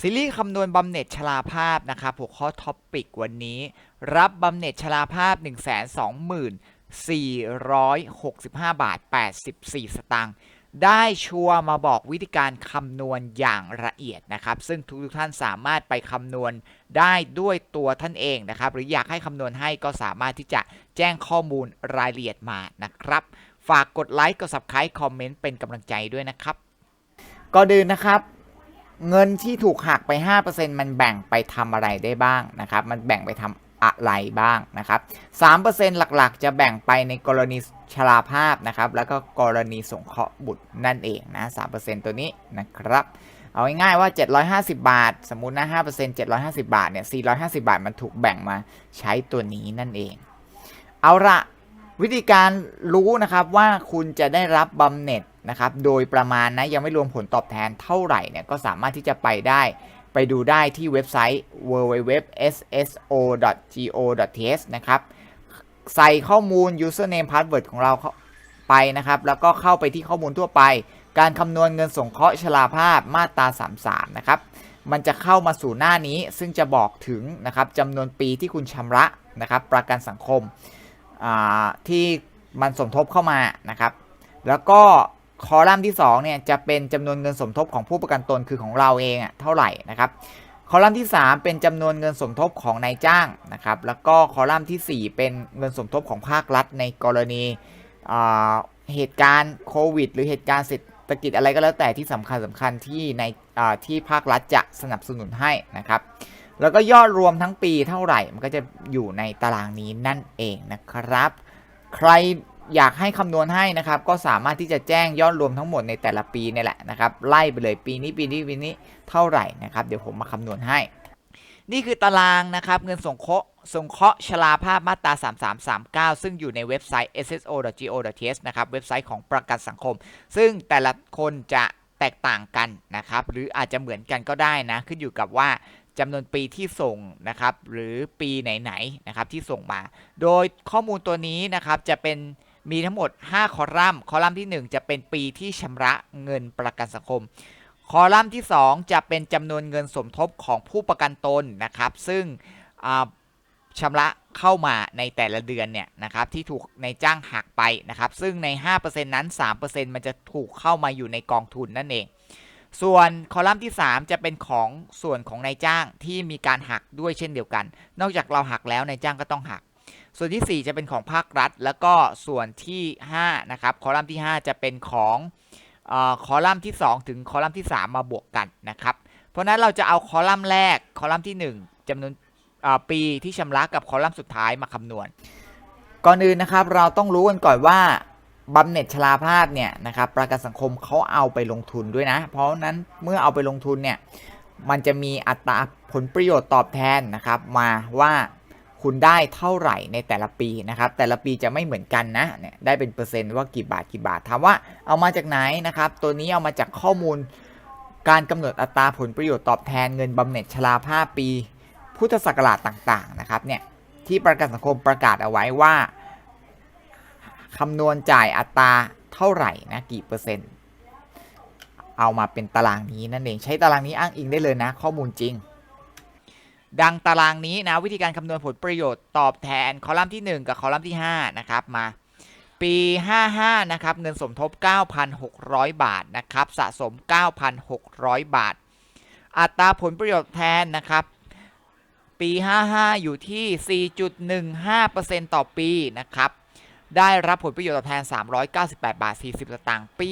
ซีรีส์คำนวณบำเหน็จชราภาพนะครับหัวข้อท็อปปิกวันนี้ รับบำเหน็จชราภาพ 124,465 บาท 84 สตางค์ได้ชัวร์มาบอกวิธีการคำนวณอย่างละเอียดนะครับ ซึ่งทุกท่านสามารถไปคำนวณได้ด้วยตัวท่านเองนะครับ หรืออยากให้คำนวณให้ก็สามารถที่จะแจ้งข้อมูลรายละเอียดมานะครับ ฝากกดไลค์กด subscribe คอมเมนต์เป็นกำลังใจด้วยนะครับก่อนอื่นนะครับ เงินที่ถูกหักไป 5%มันแบ่งไปทำอะไรได้บ้างนะครับ มันแบ่งไปทำอะไรบ้างนะครับ 3%หลักๆ จะแบ่งไปในกรณีชราภาพนะครับ แล้วก็กรณีสงเคราะห์บุตรนั่นเองนะ 3%ตัวนี้นะครับ เอาง่ายๆว่า 750 บาท สมมุตินะ 5% 750 บาท เนี่ย 450 บาท มันถูกแบ่งมาใช้ตัวนี้นั่นเอง เอาละวิธีการรู้นะครับว่าคุณจะได้รับบำเหน็จ นะครับโดยประมาณนะยังไม่รวมผลตอบแทนเท่าไหร่เนี่ยก็สามารถที่จะไปได้ไปดูได้ที่เว็บไซต์ www.sso.go.th นะครับใส่ข้อมูล username password ของเราเข้าไปนะครับ แล้วก็เข้าไปที่ข้อมูลทั่วไป การคำนวณเงินสงเคราะห์ชราภาพมาตรา 33 นะครับ มันจะเข้ามาสู่หน้านี้ซึ่งจะบอกถึงนะครับจำนวนปีที่คุณชำระนะครับ ประกันสังคมที่มันสมทบเข้ามานะครับ แล้วก็ คอลัมน์ที่2เนี่ยจะเป็นจำนวนเงินสมทบของผู้ประกันตนคือของเราเองอะเท่าไหร่นะครับ คอลัมน์ที่ 3 เป็นจำนวนเงินสมทบของนายจ้างนะครับ แล้วก็คอลัมน์ที่ 4 เป็นเงินสมทบของภาครัฐในกรณีเหตุการณ์โควิด หรือเหตุการณ์เศรษฐกิจอะไรก็แล้วแต่ที่สำคัญสำคัญที่ในที่ภาครัฐจะสนับสนุนให้นะครับ แล้วก็ยอดรวมทั้งปีเท่าไหร่มันก็จะอยู่ในตารางนี้นั่นเองนะครับ ใคร อยากให้คำนวณให้นะครับ ก็สามารถที่จะแจ้งยอดรวมทั้งหมดในแต่ละปีนี่แหละนะครับ ไล่ไปเลยปีนี้ปีนี้ปีนี้เท่าไหร่นะครับ เดี๋ยวผมมาคำนวณให้ นี่คือตารางนะครับ เงินสงเคราะห์สงเคราะห์ชราภาพมาตรา 3339 ซึ่งอยู่ในเว็บไซต์ sso.go.th นะครับเว็บไซต์ของประกันสังคม ซึ่งแต่ละคนจะแตกต่างกันนะครับ หรืออาจจะเหมือนกันก็ได้นะ ขึ้นอยู่กับว่าจำนวนปีที่ส่งนะครับ หรือปีไหนๆนะครับที่ส่งมา โดยข้อมูลตัวนี้นะครับจะเป็น มีทั้งหมด 5 คอลัมน์ คอลัมน์ที่ 1 จะเป็นปีที่ชำระเงินประกันสังคม คอลัมน์ที่ 2 จะเป็นจำนวนเงินสมทบของผู้ประกันตนนะครับ ซึ่งชำระเข้ามาในแต่ละเดือนเนี่ยนะครับที่ถูกในจ้างหักไปนะครับ ซึ่งใน 5%นั้น 3%มันจะถูกเข้ามาอยู่ในกองทุนนั่นเอง ส่วนคอลัมน์ที่ 3 จะเป็นของส่วนของนายจ้างที่มีการหักด้วยเช่นเดียวกัน นอกจากเราหักแล้วนายจ้างก็ต้องหัก ส่วนที่ 4 จะเป็นของภาครัฐ แล้วก็ส่วนที่5นะครับคอลัมน์ที่ 5 จะเป็นของคอลัมน์ที่ 2 ถึงคอลัมน์ที่ 3 มาบวกกันนะครับเพราะนั้นเราจะเอาคอลัมน์แรกคอลัมน์ที่ 1จำนวนปีที่ชำระกับคอลัมน์สุดท้ายมาคำนวณ ก่อนอื่นนะครับเราต้องรู้กันก่อนว่าบำเหน็จชราภาพเนี่ยนะครับประกันสังคมเขาเอาไปลงทุนด้วยนะ เพราะนั้นเมื่อเอาไปลงทุนเนี่ยมันจะมีอัตราผลประโยชน์ตอบแทนนะครับมาว่า คุณได้เท่าไหร่ในแต่ละปีนะครับ แต่ละปีจะไม่เหมือนกันนะเนี่ยได้เป็นเปอร์เซ็นต์ว่ากี่บาทกี่บาทถามว่าเอามาจากไหนนะครับ ตัวนี้เอามาจากข้อมูลการกำหนดอัตราผลประโยชน์ตอบแทนเงินบำเหน็จชราภาพปี พุทธศักราชต่างๆนะครับเนี่ยที่ประกันสังคมประกาศเอาไว้ว่าคำนวณจ่ายอัตราเท่าไหร่นะกี่เปอร์เซ็นต์เอามาเป็นตารางนี้นั่นเองใช้ตารางนี้อ้างอิงได้เลยนะ ข้อมูลจริง ดังตารางนี้นะวิธีการคำนวณผลประโยชน์ตอบแทนคอลัมน์ที่ 1 กับคอลัมน์ที่5นะครับมาปี 55 นะครับ เงินสมทบ 9,600 บาท นะครับ สะสม 9,600 บาท อัตราผลประโยชน์แทนนะครับ ปี 55 อยู่ที่ 4.15%ต่อปีนะครับ ได้รับผลประโยชน์ตอบแทน 398 บาท 40สตางค์ ปี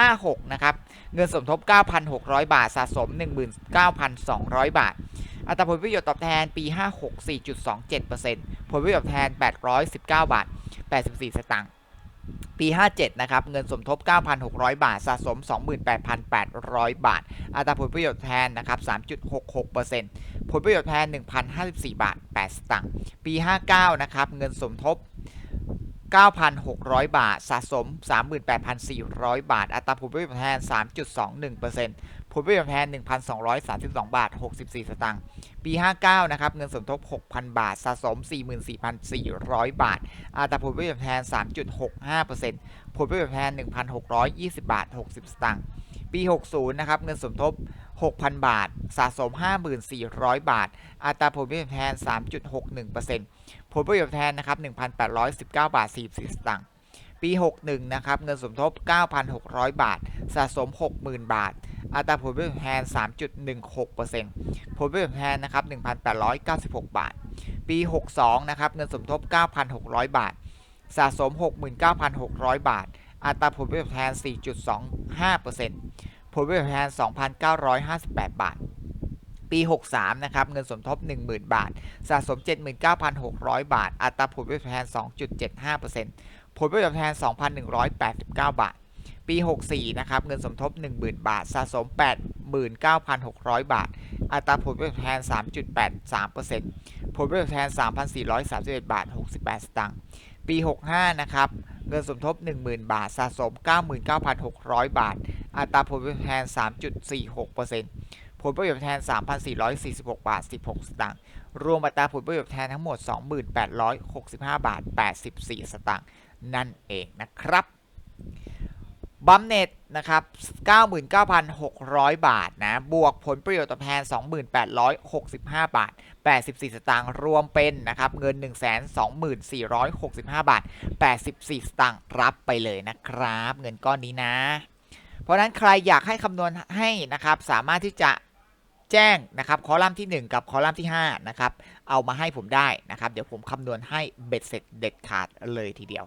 56 นะครับ เงินสมทบ 9,600 บาท สะสม 19,200 บาท อัตราผลประโยชน์ตอบแทนปี 56 4.27%ผลประโยชน์ตอบแทน 819 บาท 84 สตางค์ปี 57 นะครับ เงินสมทบ 9,600 บาท สะสม 28,800 บาท อัตราผลประโยชน์แทนนะครับ 3.66%ผลประโยชน์แทน 1,054 บาท 8 สตางค์ ปี 59 นะครับ เงินสมทบ 9,600 บาท สะสม 38,400 บาท อัตราผลประโยชน์แทน 3.21% ผลประโยชน์แทน 1,232 บาท 64 สตางค์ ปี 59 นะครับ เงินสมทบ 6,000 บาท สะสม 44,400 บาท อัตราผลประโยชน์แทน 3.65%ผลประโยชน์แทน 1,620 บาท 60 สตางค์ ปี 60 นะครับ เงินสมทบ 6,000 บาท สะสม 54,000บาท อัตราผลประโยชน์แทน 3.61%ผลประโยชน์แทนนะครับ 1,819 บาท 44 สตางค์ ปี 61 นะครับ เงินสมทบ 9,600 บาท สะสม 60,000 บาท อัตราผลประโยชน์แทน 3.16%ผลประโยชน์แทนนะครับ 1,896 บาท ปี 62 นะครับ เงินสมทบ 9,600 บาท สะสม 69,600 บาท อัตราผลประโยชน์แทน 4.25%ผลประโยชน์แทน 2,958 บาทปี 63 นะครับ เงินสมทบ 10,000 บาท สะสม 79,600 บาท อัตราผลประโยชน์แทน 2.75% ผลประโยชน์แทน 2,189 บาท ปี 64 นะครับ เงินสมทบ 10,000 บาท สะสม 89,600 บาท อัตราผลประโยชน์แทน 3.83%ผลประโยชน์แทน 3,431 บาท 68 สตางค์ ปี 65 นะครับเงินสมทบ 10,000 บาท สะสม 99,600 บาท อัตราผลประโยชน์แทน 3.46%ผลประโยชน์แทน 3,446 บาท 16 สตางค์ รวมอัตราผลประโยชน์แทนทั้งหมด 2865บาท 84 สตางค์ นั่นเองนะครับบัมเน็ตนะครับ 99,600 บาทนะ บวกผลประโยชน์ตอบแทน 2865 บาท 84 สตางค์ รวมเป็นนะครับ เงิน 124,65 บาท 84 สตางค์ รับไปเลยนะครับ เงินก้อนนี้นะ เพราะฉะนั้นใครอยากให้คำนวณให้นะครับ สามารถที่จะแจ้งนะครับ คอลัมน์ที่ 1 กับคอลัมน์ที่ 5 นะครับ เอามาให้ผมได้นะครับ เดี๋ยวผมคำนวณให้เบ็ดเสร็จเด็ดขาดเลยทีเดียว